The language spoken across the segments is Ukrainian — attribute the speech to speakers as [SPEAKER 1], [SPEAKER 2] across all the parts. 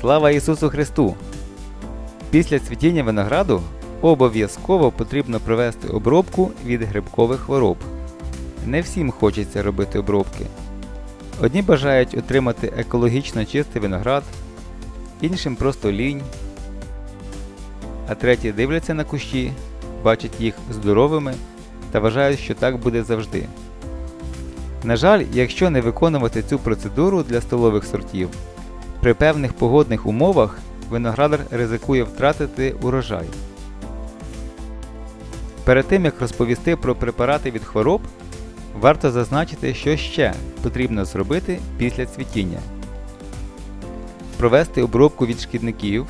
[SPEAKER 1] Слава Ісусу Христу! Після цвітіння винограду обов'язково потрібно провести обробку від грибкових хвороб. Не всім хочеться робити обробки. Одні бажають отримати екологічно чистий виноград, іншим просто лінь, а треті дивляться на кущі, бачать їх здоровими та вважають, що так буде завжди. На жаль, якщо не виконувати цю процедуру для столових сортів, при певних погодних умовах виноградар ризикує втратити урожай. Перед тим як розповісти про препарати від хвороб, варто зазначити, що ще потрібно зробити після цвітіння. Провести обробку від шкідників,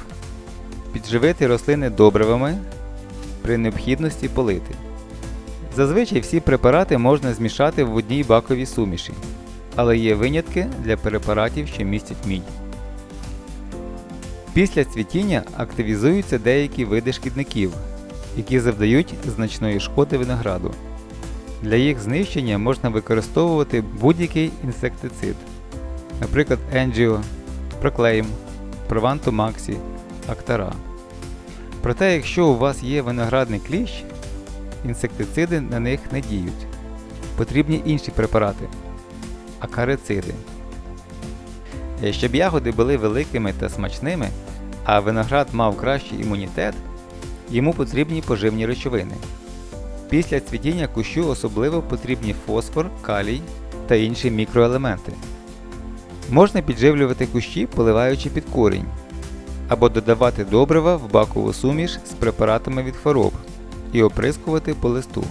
[SPEAKER 1] підживити рослини добривами, при необхідності полити. Зазвичай всі препарати можна змішати в одній баковій суміші, але є винятки для препаратів, що містять мідь. Після цвітіння активізуються деякі види шкідників, які завдають значної шкоди винограду. Для їх знищення можна використовувати будь-який інсектицид, наприклад, Angio, Proclaim, Provanto Maxi, Actara. Проте, якщо у вас є виноградний кліщ, інсектициди на них не діють. Потрібні інші препарати акарициди. Е, Щоб ягоди були великими та смачними, а виноград мав кращий імунітет, йому потрібні поживні речовини. Після цвітіння кущу особливо потрібні фосфор, калій та інші мікроелементи. Можна підживлювати кущі, поливаючи під корінь, або додавати добрива в бакову суміш з препаратами від хвороб і оприскувати по листу.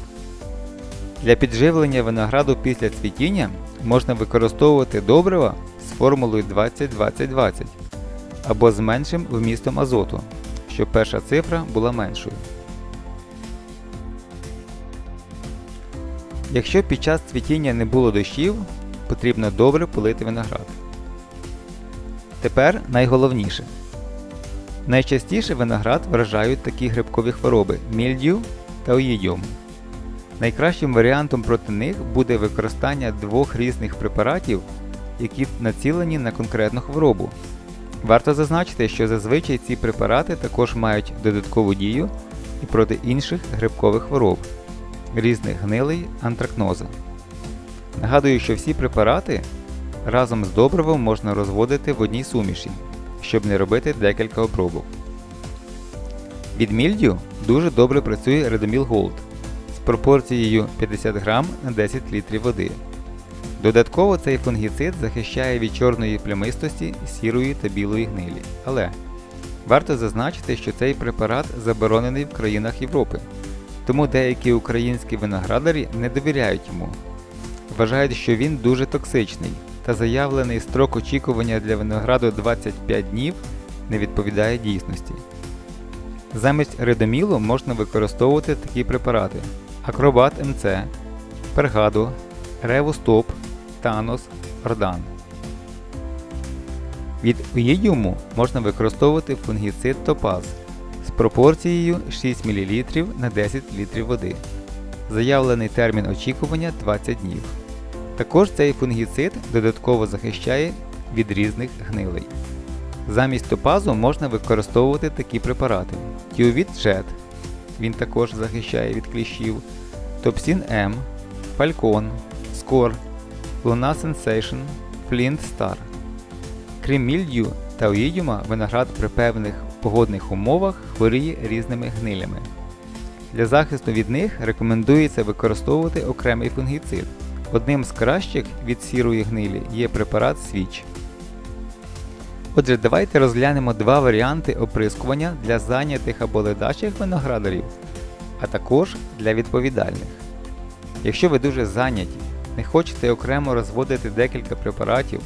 [SPEAKER 1] Для підживлення винограду після цвітіння можна використовувати добрива з формулою 20-20-20 або з меншим вмістом азоту, щоб перша цифра була меншою. Якщо під час цвітіння не було дощів, потрібно добре полити виноград. Тепер найголовніше. Найчастіше виноград вражають такі грибкові хвороби мільдю та оїдіум. Найкращим варіантом проти них буде використання двох різних препаратів, які націлені на конкретну хворобу. Варто зазначити, що зазвичай ці препарати також мають додаткову дію і проти інших грибкових хвороб, різних гнилей, антракноза. Нагадую, що всі препарати разом з добривом можна розводити в одній суміші, щоб не робити декілька обробок. Від мільдю дуже добре працює Redomil Gold пропорцією 50 грам на 10 літрів води. Додатково цей фунгіцид захищає від чорної плямистості, сірої та білої гнилі. Але варто зазначити, що цей препарат заборонений в країнах Європи, тому деякі українські виноградарі не довіряють йому. Вважають, що він дуже токсичний та заявлений строк очікування для винограду 25 днів не відповідає дійсності. Замість редомілу можна використовувати такі препарати: Акробат МЦ, Пергадо, Ревостоп, Танос, Ордан. Від оїдіуму можна використовувати фунгіцид Топаз з пропорцією 6 мл на 10 літрів води. Заявлений термін очікування 20 днів. Також цей фунгіцид додатково захищає від різних гнилей. Замість топазу можна використовувати такі препарати: Тіовіт Jet, він також захищає від кліщів, Топсін М, Falcon, Скор, Luna Sensation, Flint Star. Крім мільдю та оїдіума, виноград при певних погодних умовах хворіє різними гнилями. Для захисту від них рекомендується використовувати окремий фунгіцид. Одним з кращих від сірої гнилі є препарат Switch. Отже, давайте розглянемо два варіанти оприскування для зайнятих або ледачих виноградарів, а також для відповідальних. Якщо ви дуже зайняті, не хочете окремо розводити декілька препаратів,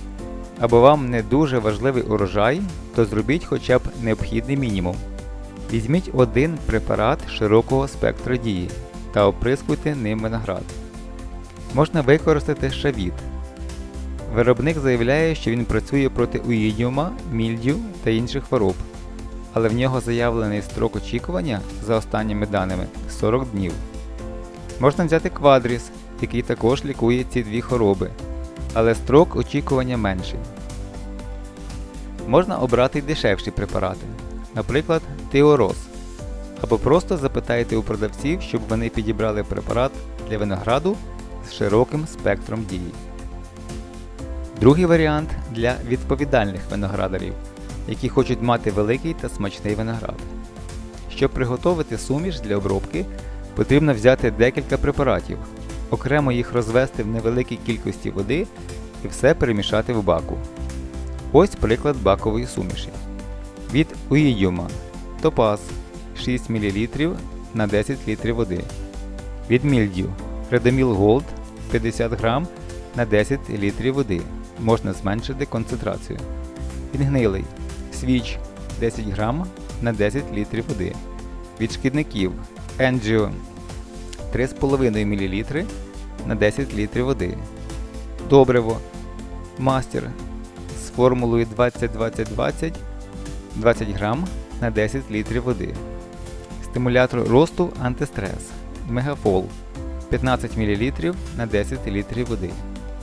[SPEAKER 1] або вам не дуже важливий урожай, то зробіть хоча б необхідний мінімум. Візьміть один препарат широкого спектру дії та оприскуйте ним виноград. Можна використати шавіт. Виробник заявляє, що він працює проти уїдіума, мільдю та інших хвороб, але в нього заявлений строк очікування за останніми даними 40 днів. Можна взяти квадріс, який також лікує ці дві хвороби, але строк очікування менший. Можна обрати й дешевші препарати, наприклад, Теорос. Або просто запитайте у продавців, щоб вони підібрали препарат для винограду з широким спектром дії. Другий варіант для відповідальних виноградарів, які хочуть мати великий та смачний виноград. Щоб приготувати суміш для обробки, потрібно взяти декілька препаратів, окремо їх розвести в невеликій кількості води і все перемішати в баку. Ось приклад бакової суміші. Від Уїдюма Топаз 6 мл на 10 літрів води. Від Мільдю Редоміл Голд 50 г на 10 літрів води. Можна зменшити концентрацію. Від гнилий Свіч 10 г на 10 літрів води. Від шкідників Енджіо 3,5 мл на 10 літрів води. Добриво Мастер з формулою 20-20-20 20 грам на 10 літрів води. Стимулятор росту антистрес Мегафол 15 мл на 10 літрів води.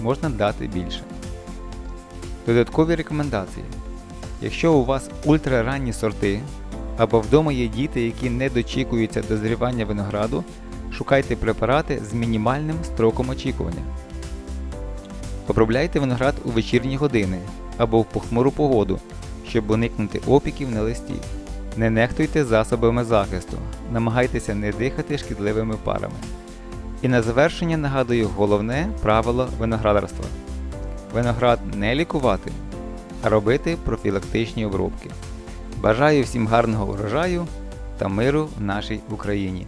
[SPEAKER 1] Можна дати більше. Додаткові рекомендації. Якщо у вас ультраранні сорти або вдома є діти, які не дочікуються дозрівання винограду, шукайте препарати з мінімальним строком очікування. Обробляйте виноград у вечірні години або в похмуру погоду, щоб уникнути опіків на листі. Не нехтуйте засобами захисту, намагайтеся не дихати шкідливими парами. І на завершення нагадую головне правило виноградарства. Виноград не лікувати, а робити профілактичні обробки. Бажаю всім гарного урожаю та миру в нашій Україні!